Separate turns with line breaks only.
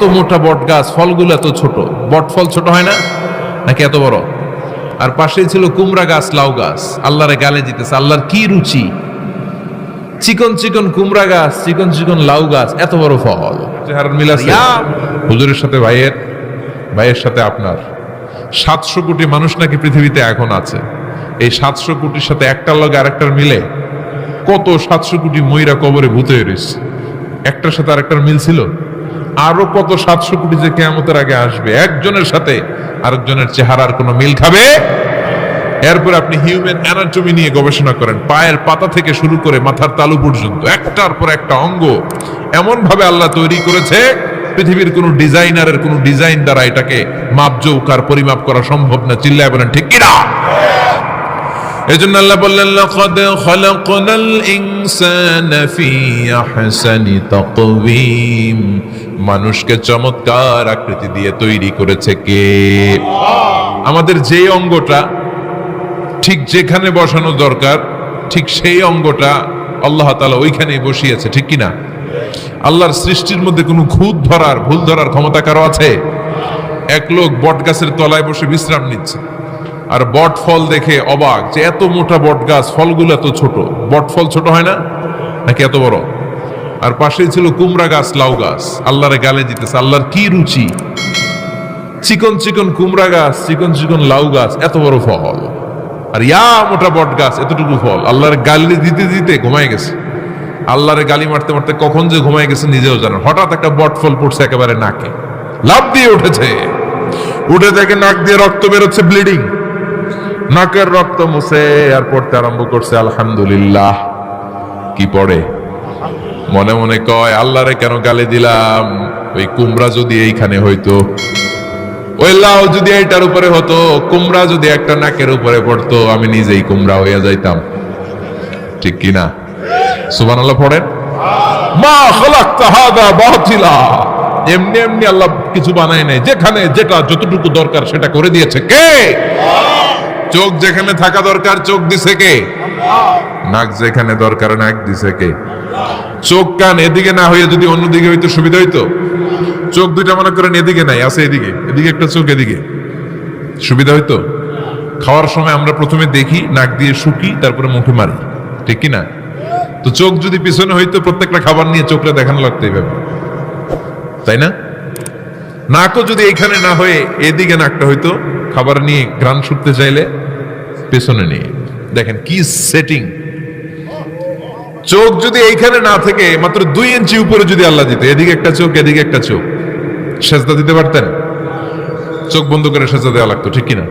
তো মোটা বট গাছ ফলগুলো এত ছোট। বট ফল ছোট হয় না? নাকি এত বড়? আর পাশেই ছিল কুমড়া গাছ লাউ গাছ। আল্লাহরে গালে জিতেছে আল্লাহর কি রুচি? চিকন চিকন কুমড়া গাছ চিকন চিকন লাউ গাছ এত বড় ফল। হুজুরের সাথে ভাইয়ের ভাইয়ের সাথে আপনার। সাতশো কোটি মানুষ নাকি পৃথিবীতে এখন আছে? এই সাতশো কোটির সাথে একটার লগে আরেকটার মিলে কত সাতশো কোটি ময়রা কবরে ভূতে রয়েছে? একটার সাথে আরেকটার মিল ছিল? আরও কত সাতশো কোটি যে কেয়ামতের আগে আসবে? একজনের সাথে আরেকজনের চেহারার কোনো মিল খাবে? এরপর আপনি হিউম্যান অ্যানাটমি নিয়ে গবেষণা করেন, পায়ের পাতা থেকে শুরু করে মাথার তালু পর্যন্ত, একটার পর একটা অঙ্গ। এমন ভাবে আল্লাহ তৈরি করেছে, পৃথিবীর কোন ডিজাইনারের কোন ডিজাইন দ্বারা এটাকে মাপজৌক আর পরিমাপ করা সম্ভব না। চিল্লায় বলেন, ঠিক কিনা এজন্য আল্লাহ বললেন, লাকাদ খালাকনাল ইনসানা ফি আহসানি তাকওয়িম। মানুষকে চমৎকার আকৃতি দিয়ে তৈরি করেছে কে? আমাদের যে অঙ্গটা ঠিক যেখানে বসানো দরকার, ঠিক সেই অঙ্গটা আল্লাহ তাআলা ওইখানেই বসিয়েছে, ঠিক কি না আল্লাহর সৃষ্টির মধ্যে কোনো খুঁত ধরার, ভুল ধরার ক্ষমতা কারও আছে? এক লোক বট গাছের তলায় বসে বিশ্রাম নিচ্ছে, আর বট ফল দেখে অবাক যে এত মোটা বট গাছ, ফলগুলো এত ছোট। বট ফল ছোট হয় না? নাকি এত বড়? আর পাশেই ছিল কুমড়া গাছ, লাউ গাছ। আল্লাহরে গালে দিতেছে, আল্লাহর কি রুচি? চিকন চিকন কুমড়া গাছ, চিকন চিকন লাউ গাছ, এত বড় ফল। আর ইয়া মোটা বট গাছ, এতটুকু ফল। আল্লাহর গালি দিতে দিতে ঘুমায় গেছে। আল্লাহরে গালি মারতে মারতে কখন যে ঘুমায় গেছে নিজেও জানেন হঠাৎ একটা বট ফল পড়ছে একেবারে নাকে। লাভ দিয়ে উঠেছে। উঠে থেকে নাক দিয়ে রক্ত বেরোচ্ছে ব্লিডিং নাকের রক্ত মুছে আর পড়তে আরম্ভ করছে, আলহামদুলিল্লাহ। কি পড়ে? মনে মনে কয়, আল্লাহরে কেন গালি দিলাম? ওই কুমড়া যদি এইখানে হইতো, ওই যদি এইটার উপরে হতো, কুমড়া যদি একটা নাকের উপরে পড়তো, আমি নিজেই কুমড়া হইয়া যাইতাম। ঠিক কি না? সুবহানাল্লাহ পড়েন? এমনি এমনি আল্লাহ কিছু নাই। যেখানে যেটা যতটুকু দরকার সেটা করে দিয়েছে। কে? চোখ যেখানে থাকা দরকার, চোখ দিছে কে? নাক যেখানে দরকার, নাক দিছে চোখ কান এদিকে না হয়ে যদি অন্যদিকে হইতো, সুবিধা হইতো? চোখ দুইটা মনে করেন এদিকে নাই, আছে এদিকে। এদিকে একটা চোখ, এদিকে। সুবিধা হইতো? খাওয়ার সময় আমরা প্রথমে দেখি, নাক দিয়ে শুকি, তারপরে মুখে মারি। ঠিক কি না? তো চোখ যদি পিছনে হইতো, প্রত্যেকটা খাবার নিয়ে চোখটা দেখানো লাগতো এইভাবে তাই না? নাকও যদি এখানে না হয়ে এদিকে নাকটা হইতো, খাবার নিয়ে গ্রান শুটতে চাইলে, পেছনে নিয়ে। দেখেন, কি সেটিং চোখ যদি এইখানে না থেকে, মাত্র দুই ইঞ্চি উপরে যদি আল্লাহ দিতে, এদিকে একটা চোখ, এদিকে একটা চোখ। সেজদা দিতে পারতেন? চোখ বন্ধ করে সেজদা দেওয়া লাগতো, ঠিক কিনা?